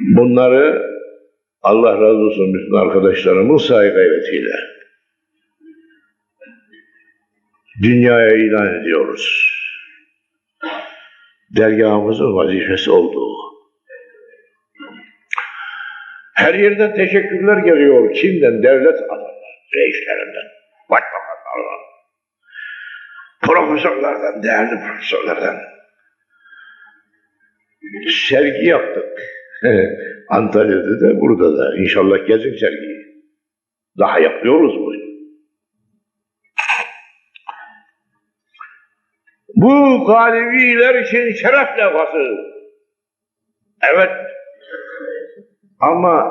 Bunları Allah razı olsun bütün arkadaşlarımın sahi gayretiyle dünyaya ilan ediyoruz. Dergahımızın vazifesi olduğu. Her yerden teşekkürler geliyor. Kimden? Devlet adamları, reislerinden, başbakanlardan, profesörlerden, değerli profesörlerden. Sergi yaptık. Antalya'da da burada da. İnşallah gezin sergiyi. Daha yapıyoruz bunu. Bu galibiler için şeref levhası. Evet. Ama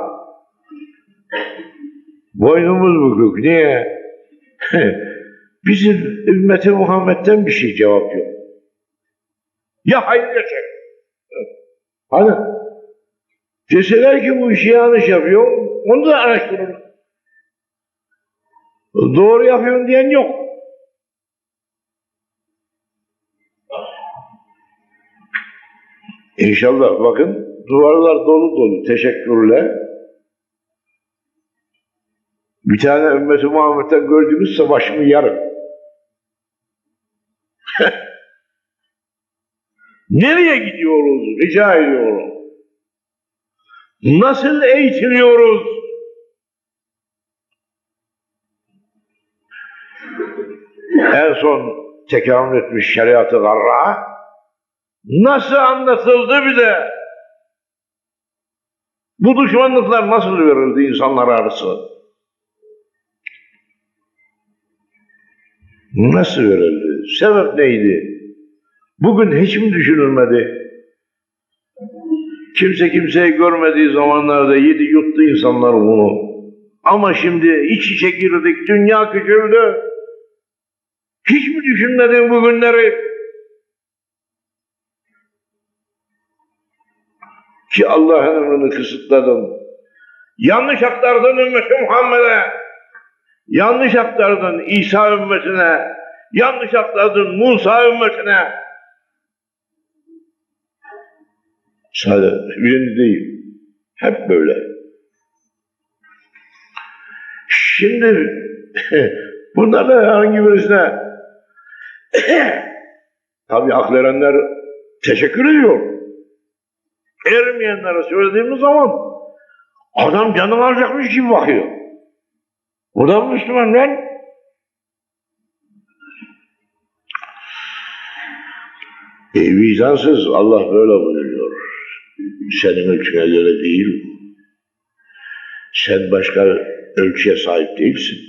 boynumuz bükük. Niye? Bizim ümmeti Muhammed'den bir şey cevap yok. Ya hayır ya şer. Hani deseler ki bu işi yanlış yapıyor, onu da araştırın. Doğru yapıyorsun diyen yok. İnşallah bakın duvarlar dolu dolu teşekkürle. Bir tane ümmeti Muhammed'den gördüğümüz savaşımı yarım. Nereye gidiyoruz rica ediyorum. Nasıl eğitiliyoruz? En son tekamül etmiş şeriatı garra nasıl anlatıldı bize? Bu düşmanlıklar nasıl verildi insanlar arası? Nasıl verildi? Sebep neydi? Bugün hiç mi düşünülmedi? Kimse kimseyi görmediği zamanlarda yedi yuttu insanlar bunu. Ama şimdi iç içe girdik, dünya küçüldü. Hiç mi düşünmedin bu günleri? Ki Allah'ın emrini kısıtladın. Yanlış aktardın ümmeti Muhammed'e. Yanlış aktardın İsa ümmetine. Yanlış aktardın Musa ümmetine. Sadece birini değil. Hep böyle. Şimdi bunlardan herhangi birisine tabi akıl erenler teşekkür ediyor. Ermeyenlere söylediğimiz zaman adam canını alacakmış gibi bakıyor. Da Müslüman lan. E, vicdansız Allah böyle buyuruyor. Senin ölçüne göre değil. Sen başka ölçüye sahip değilsin.